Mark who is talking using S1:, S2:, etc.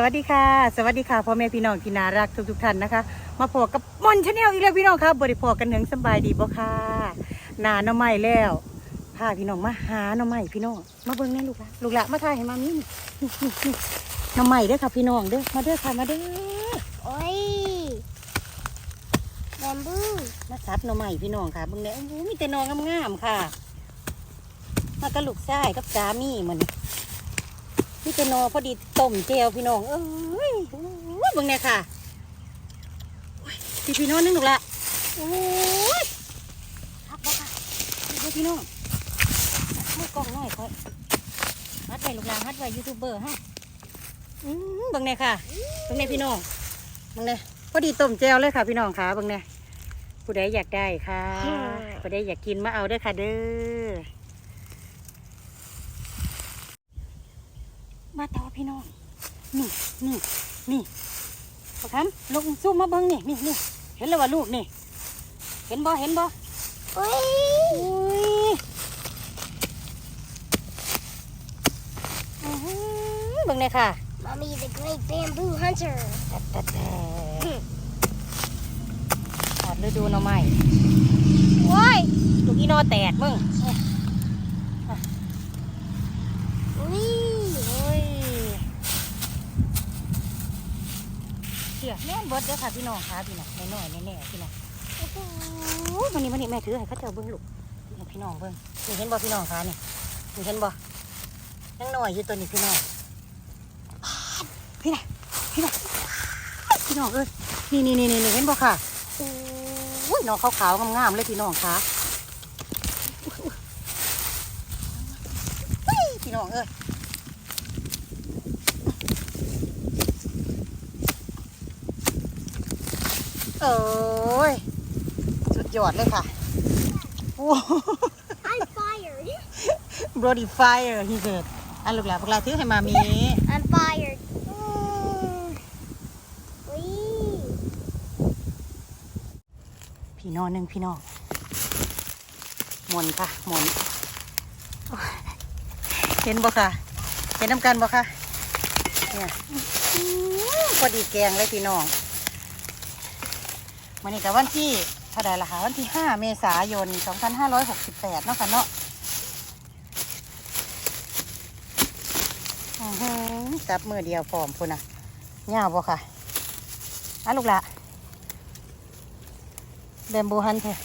S1: สวัสดีค่ะ สวัสดีค่ะพ่อแม่พี่น้องที่น่ารักทุกๆท่านนะคะ มาพอกับมอนชาแนลอีกแล้วพี่น้องครับบริพอกันเหนึ่งสำบายดีบ่ค่ะหนาหน่อไม้แล้วพาพี่น้องมาหาหน่อไม้พี่น้องมาเบิ่งแน่ลูกละลูกละมาถ่ายให้มามีนี่นี่นี่นี่หน่อไม้เด้อค่ะพี่น้องเด้อมาเด้อค่ะมาเด้อ
S2: โอ้ยแบมบู
S1: มาซับหน่อไม้พี่น้องค่ะเบิ่งแน่โอ้โหมีแต่หนองงามๆค่ะ มากับลูกชายกับสามีเหมือน มีแต่หนอพอดีต้มเจวพี่น้องเอ้ยโอ้ยเบิ่งแน่ค่ะโอ้ยพี่พี่น้องนึงลูกละโอ้ยครับบ่ค่ะนี่เด้อพี่น้องให้กล้องหน่อยค่อยฮัดไว้ลูกหลานฮัดไว้ยูทูบเบอร์ฮะอืมเบิ่งแน่ค่ะเบิ่งแน่พี่น้องเบิ่งแน่พอดีต้มเจวเลยค่ะ พี่น้องค่ะเบิ่งแน่ผู้ใดอยากได้ค่ะผู้ใดอยากกินมาเอาเด้อค่ะเด้อ มาต่อพี่น้อง นี่นี่นี่พอคำลงซูมมาเบิ้งนี่นี่นี่เห็นแล้วว่าลูกนี่ เห็นบ่เห็นบ่
S2: โอ้ย
S1: อุ้ยอื้อหือเบิ้งเลยค่ะ
S2: Mommy the great bamboo hunter
S1: แต่แต่แต่ถอดฤดูหน่อไม้
S2: โอ้ย
S1: ลูกอีนอแตกมึง
S2: อุ้ย
S1: โอ้ย เสียแม่นเบิดเด้อค่ะพี่น้องค่ะพี่น้องน้อยๆแน่ๆพี่น้อง
S2: โอ้โห
S1: วันนี้วันนี้แม่ถือให้เขาเจ้าเบิ้งลูกนี่พี่น้องเบิ้งนี่เห็นบ่พี่น้องคะนี่นี่เห็นบ่ยังน้อยอยู่ตัวนี้พี่น้องพี่น่ะพี่น่ะพี่น้องเอ้ยนี่นี่นี่นี่เห็นบ่ค่ะโอ้ยน้องขาวๆงามๆเลยพี่น้องคะพี่น้องเอ้ย โอ้ยสุดยอดเลยค่ะโอ้
S2: I'm fired
S1: Bloody fire he said อะลูกหลานพวกเราถือให้มามี
S2: I'm fired อุ้ย
S1: พี่น้องหนึ่งพี่น้องหมนค่ะหมนโอ้ยเห็นบ่ค่ะ เห็นน้ำกันบ่ค่ะเนี่ยอื้อพอดีแกงเลยพี่น้อง วันนี้กับวันที่เท่าใดล่ะคะวันที่ 5 เมษายน 2568 เนาะค่ะเนาะจับมือเดียวพร้อมพุ่นนะยาวบ่ค่ะอะลูกละแบมบูฮันเถอะ